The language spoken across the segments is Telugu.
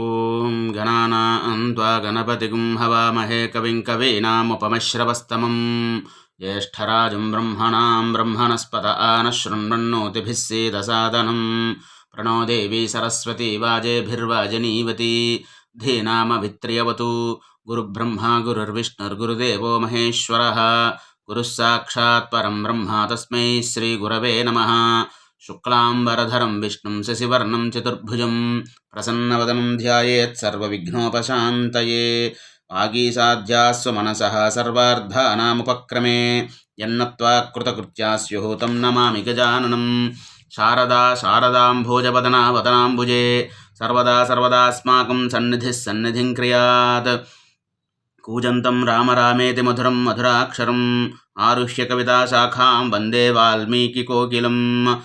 ॐ गणानां त्वा गणपतिगुं हवामहे कविं कवीनामुपमश्रवस्तमं ज्येष्ठराजं ब्रह्मणां ब्रह्मणस्पत आनः शृण्वन्नोतिभिः सीदसादनं प्रणो देवी सरस्वती वाजेभिर्वाजनीवती धीनामभित्र्यवतु गुरुब्रह्मा गुरुर्विष्णुर्गुरुदेवो महेश्वरः गुरुः साक्षात् परं ब्रह्म तस्मै श्रीगुरवे नमः शुक्लाम्बरधरं विष्णुं शशिवर्णं चतुर्भुजं ప్రసన్నవదనం ధ్యాయేత్సర్వవిఘ్నోపశాంతయే ఆగీసాధ్యాస్వ మనస సర్వార్థానాముపక్రమే ఎన్నత్వా కృతకృత్యా స్యుః తం నమామి గజాననం శారదా శారదాంభోజవదనా వదనాంబుజే సర్వదా సర్వదాస్మాకం సన్నిధిః సన్నిధిం క్రియాత్ కూజంతం రామ రామేతి మధురం మధురాక్షరం ఆరుహ్య కవితాశాఖాం వందే వాల్మీకి కోకిలం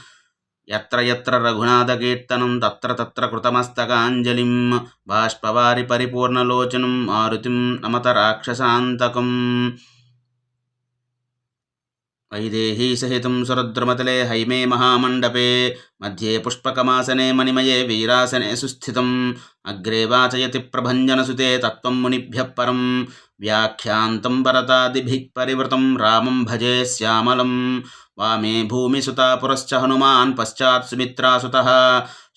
ఎత్ర ఎత్ర రఘునాథకీర్తనం తత్ర తత్ర కృతమస్తకాంజలిం బాష్పవారి పరిపూర్ణలోచనం మారుతిం నమత రాక్షసాంతకం. వైదేహీ సహితం సురద్రుమతలే హైమే మహామండపే మధ్యే పుష్పకమాసనే మణిమయే వీరాసనే సుస్థితం అగ్రే వాచయతి ప్రభంజనసుతే తత్వం మునిభ్య పరం వ్యాఖ్యాంతం వరతాదిభిః పరివృతం రామం భజే శ్యామలం. వామే భూమిసుతాపురశ్చ హనుమాన్ పశ్చాత్ సుమిత్రాసుతః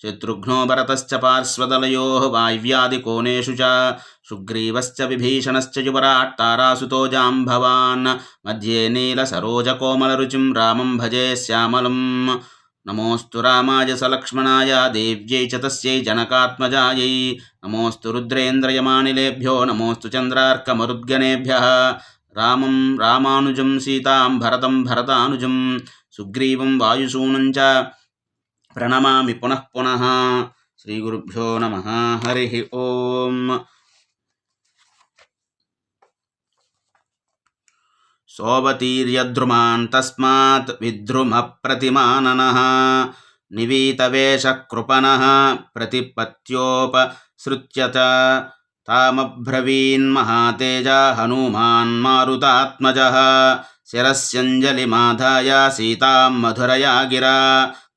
శత్రుఘ్నో భరతశ్చ పార్శ్వదలయో వాయవ్యాదికోణేషు చ. సుగ్రీవశ్చ విభీషణశ్చ యువరాట్ తారాసుతో జాంభవాన్. మధ్యే నీలసరోజకోమలరుచిం రామం భజే శ్యామలం. నమోస్తు రామాయ సలక్ష్మణాయ దేవ్యై చ తస్యై జనకాత్మజాయై. నమోస్తు రుద్రేంద్రయమానిలేభ్యో నమోస్తు చంద్రార్కమరుద్గణేభ్య. రామం రామానుజం సీతాం భరతం భరతానుజం. సుగ్రీవం వాయుసూనం చ ప్రణమామి పునః పునః. శ్రీగురుభ్యో నమ. హరి ఓం. सोऽवतीर्यद्रुमान् तस्मात् विद्रुमप्रतिमाननः निवीतवेषकृपणः प्रतिपत्योपसृत्य च तामब्रवीन्महातेजा हनूमान् मारुतात्मजः शिरस्यञ्जलिमाधाय सीतां मधुरया गिरा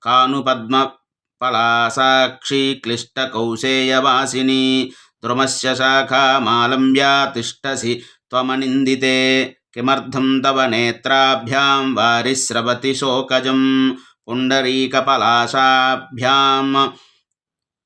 कानुपद्मपलासाक्षी क्लिष्टकौशेयवासिनी द्रुमस्य शाखामालम्ब्या तिष्ठसि त्वमनिन्दिते किमर्थं तव नेत्राभ्यां वारिस्रवति शोकजं पुण्डरीकपलाशाभ्यां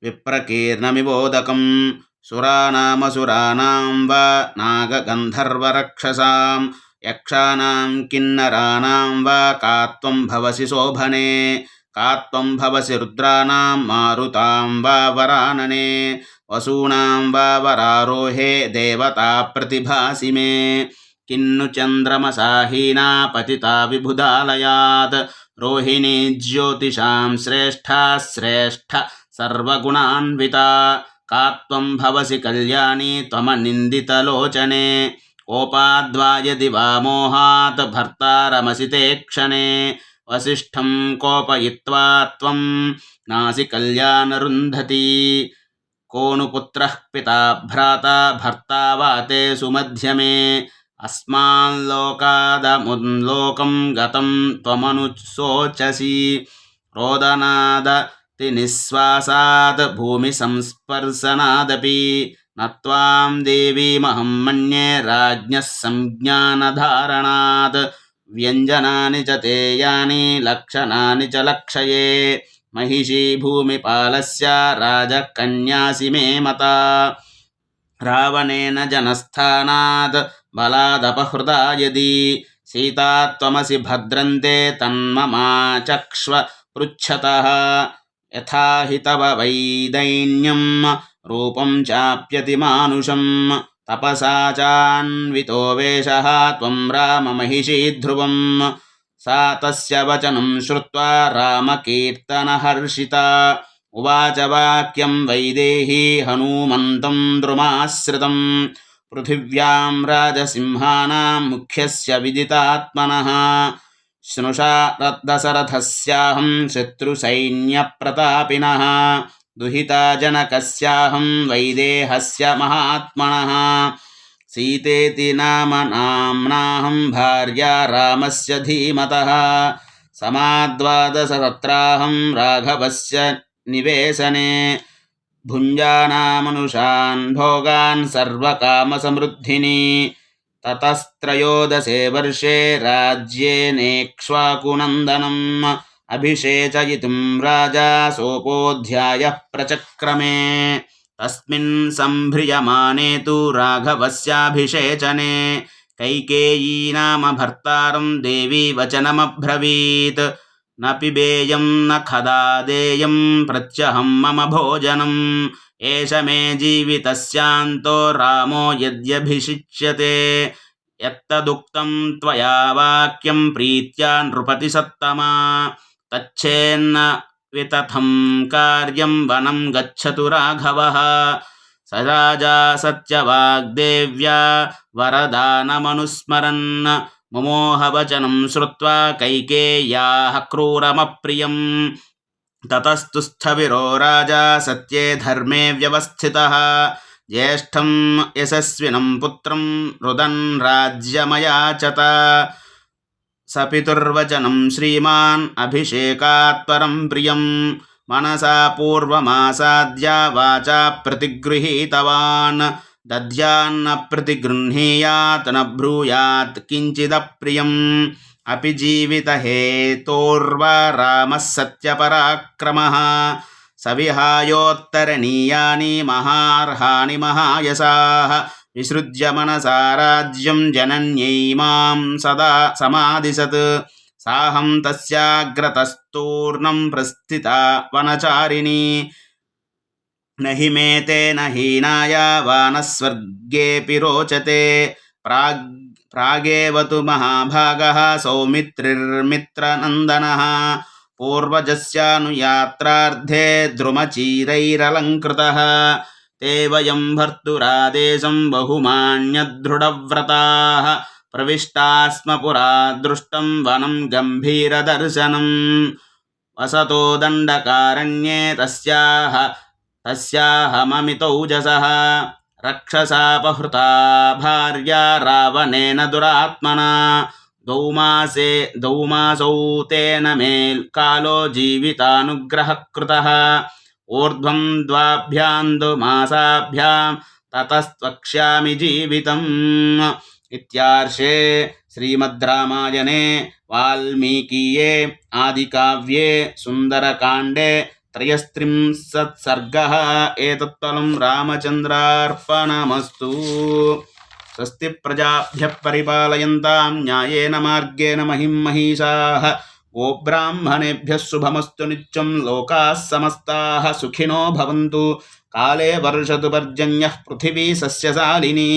विप्रकीर्णमिबोधकं सुराणामसुराणां वा नागगन्धर्वरक्षसां यक्षाणां किन्नराणां वा का त्वं भवसि शोभने? का त्वं भवसि रुद्राणां मारुतां वा वरानने? वसूनां वा वरारोहे देवता प्रतिभासि मे किन्नु चन्द्रमसाहीना पतिता विबुधालयात् रोहिणी ज्योतिषां श्रेष्ठा श्रेष्ठ सर्वगुणान्विता। का त्वं भवसि कल्याणी त्वमनिन्दितलोचने। कोपाद्वायदि वा मोहात् भर्तारमसि ते क्षणे। वसिष्ठं कोपयित्वा त्वं नासि कल्याणरुन्धती। को नु पुत्रः पिता भ्राता भर्ता वा ते सुमध्यमे। अस्माल्लोकादमुल्लोकं गतं त्वमनुशोचसि रोदनादतिनिःश्वासाद् भूमिसंस्पर्शनादपि न त्वां देवीमहं मन्ये राज्ञः संज्ञानधारणात् व्यञ्जनानि च ते यानि लक्षणानि च लक्षये महिषी भूमिपालस्य राजकन्यासि मे मता रावणेन जनस्थानात् बलादपहृता यदि सीता त्वमसि भद्रन्ते तन्ममाचक्ष्व पृच्छतः यथा हि तव वैदैन्यं रूपं चाप्यतिमानुषं तपसा चान्वितो वेशः त्वं राममहिषी ध्रुवं सा तस्य वचनं श्रुत्वा रामकीर्तनहर्षिता उवाच वाक्यं वैदेही हनूमन्तं द्रुमाश्रितं पृथिव्यां राजसिंहानां मुख्यस्य विदितात्मनः। स्नुषा दशरथस्याहं शत्रुसैन्यप्रतापिनः। दुहिता जनकस्याहं वैदेहस्य महात्मनः। सीतेति नाम नाम्नाहं भार्या रामस्य धीमतः। समाद्वादशतत्राहं राघवस्य निवेशने। भुञ्जानामनुषान् भोगान् सर्वकामसमृद्धिनी। ततस्त्रयोदशे वर्षे राज्येनेक्ष्वाकुनन्दनम् अभिषेचयितुं राजा सोपोऽध्यायः प्रचक्रमे। तस्मिन् सम्भ्रियमाने तु राघवस्याभिषेचने। कैकेयी नाम भर्तारं देवी वचनमब्रवीत्। न पिबेयं न खदादेयं प्रत्यहं मम भोजनम् एष मे जीवितस्यान्तो रामो यद्यभिषिच्यते यत्तदुक्तं त्वया वाक्यं प्रीत्या नृपतिसत्तमा तच्छेन्न वितथं कार्यं वनं गच्छतु राघवः स राजा सत्यवाग्देव्या वरदानमनुस्मरन् ముమోహవచనం శ్రువా కైకేయా క్రూరమప్రియం. తతస్తుస్థవిరో రాజా సత్యే ధర్మే వ్యవస్థిత. జ్యేష్టం యశస్వినం పుత్రం రుదన్ రాజ్యమయాచత సపితుర్వచనం శ్రీమాన్ అభిషేకాత్పరం ప్రియం. మనసా పూర్వమాసాద్య వాచా ప్రతిగృహీతవాన్. దద్యాన్న ప్రతిగృహీయాత్ నూయాత్ కించిదప్రియం అపి జీవిత హేతోర్వ రామ సత్యపరాక్రమ సవిహాయోత్తరణీయాని మహార్హాని మహాయసా విసృజ్య మనసా రాజ్యం జనన్యై మాం సదా సమాదిశత్ సాహం తస్యాగ్రతస్తూర్ణం ప్రస్థిత వనచారిణీ न हि मे तेन हीनाय वानस्वर्गेऽपि रोचते प्राग् प्रागेव तु महाभागः सौमित्रिर्मित्रनन्दनः पूर्वजस्यानुयात्रार्धे द्रुमचीरैरलङ्कृतः ते वयं भर्तुरादेशं बहुमान्यदृढव्रताः प्रविष्टा स्म पुरा दृष्टं वनं गम्भीरदर्शनम् वसतो दण्डकारण्ये तस्याः तस्याहममितौजसः रक्षसापहृता भार्या रावणेन दुरात्मना। दौमासे, दौमासौ तेन मे कालो जीवितानुग्रहः कृतः ऊर्ध्वं द्वाभ्यां मासाभ्यां ततस्त्वक्ष्यामि जीवितम्। इत्यार्षे श्रीमद्रामायणे, वाल्मीकीये, आदिकाव्ये, सुन्दरकाण्डे त्रयस्त्रिंशत् सर्गः एतत्फलं रामचन्द्रार्पणमस्तु स्वस्ति प्रजाभ्यः परिपालयन्तां न्यायेन मार्गेण महिं महिषाः गोब्राह्मणेभ्यः शुभमस्तु नित्यं लोकाः समस्ताः सुखिनो भवन्तु काले वर्षतु पर्जन्यः पृथिवी सस्यशालिनी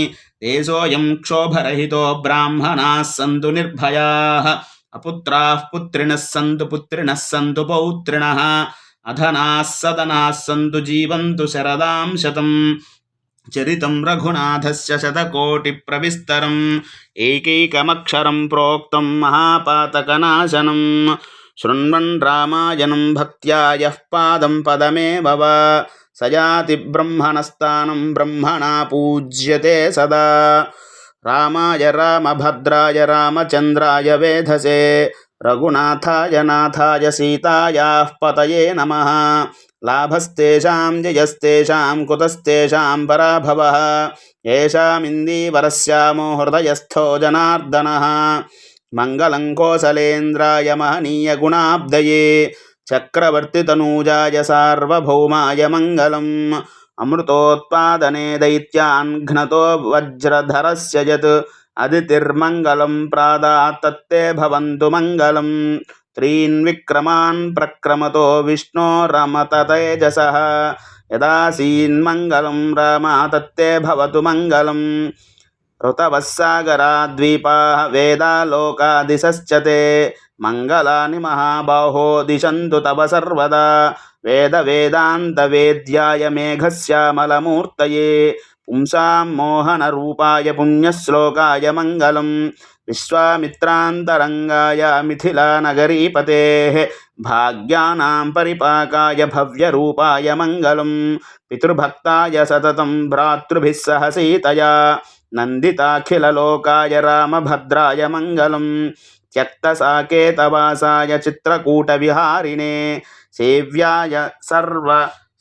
देशोऽयं क्षोभरहितो ब्राह्मणाः सन्तु निर्भयाः अपुत्राः पुत्रिणः सन्तु पुत्रिणः सन्तु पौत्रिणः अधनाः सदनाः सन्तु जीवन्तु शरदां शतम् चरितं रघुनाथस्य शतकोटिप्रविस्तरम् एकैकमक्षरं प्रोक्तं महापातकनाशनं शृण्वन् रामायणं भक्त्या यः पादं पदमेव वा स याति ब्रह्मणस्थानं ब्रह्मणा पूज्यते सदा रामाय रामभद्राय रामचन्द्राय రఘునాథాయ నాథాయ సీతాయాః పతయే నమ లాభస్తేషాం జయస్తేషాం కుతస్తేషాం పరాభవ ఏషామిందీవరశ్యామో హృదయస్థో జనార్దన మంగళం కోసలేంద్రాయ మహనీయగుణాబ్దయే చక్రవర్తితనూజాయ సార్వభౌమాయ మంగళం అమృతోత్పాదనే దైత్యాన్ ఘ్నతో యత్ అదితిర్మంగళం ప్రాదాతత్తే భవంతు మంగళం. త్రీన్ విక్రమాన్ ప్రక్రమతో విష్ణో రమత తేజస. యదాసీన్మంగళం రామ తత్తే భవతు మంగళం. ఋతవస్సాగరా ఋతవస్సాగరాద్వీపా వేదాలోకాదిశ్చతే మంగళాని మహాబాహో దిశంతు తవ సర్వదా. వేద వేదాంత వేద్యాయ మేఘశ్యామలమూర్తయే. पुंसां मोहनरूपाय पुण्यश्लोकाय मङ्गलम् विश्वामित्रान्तरङ्गाय मिथिलानगरीपतेः भाग्यानां परिपाकाय भव्यरूपाय मङ्गलं पितृभक्ताय सततं भ्रातृभिः सह सीतया नन्दिताखिललोकाय रामभद्राय मङ्गलं त्यक्तसाकेतवासाय चित्रकूटविहारिणे सेव्याय सर्व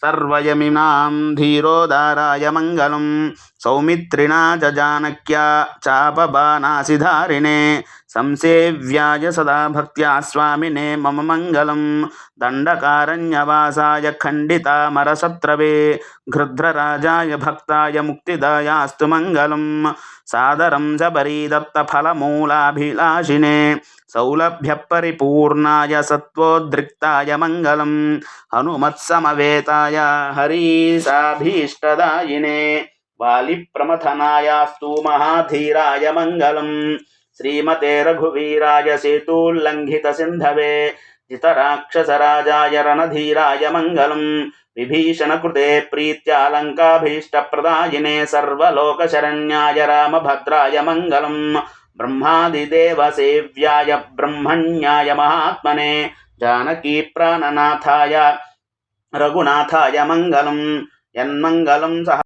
సర్వయమిమాం ధీరోదారాయ మంగళం సౌమిత్రిణా జానక్యా చాపబానాసిధారిణే. సంసేవ్యాయ సదా భక్త్యా స్వామినే మమ మంగళం. దండకారణ్యవాసాయ ఖండితామరసత్రవే. గృధ్రరాజాయ భక్తాయ ముక్తిదాయాస్తు మంగళం. సాదరం సబరీదత్తఫలమూలాభిలాషినే సౌలభ్యపరిపూర్ణాయ సత్వోద్రిక్తాయ మంగళం. హనుమత్సమవేతాయ హరీసాభీష్టదాయినే वालिप्रमथनायास्तु महाधीराय मङ्गलम् श्रीमते रघुवीराय सेतुल्लङ्घितसिन्धवे जितराक्षसराजाय रणधीराय मङ्गलम् विभीषणकृते प्रीत्यालङ्काभीष्टप्रदायिने सर्वलोकशरण्याय रामभद्राय मङ्गलम् ब्रह्मादिदेवसेव्याय ब्रह्मण्याय महात्मने जानकीप्राणनाथाय रघुनाथाय मङ्गलं यन्मङ्गलं सह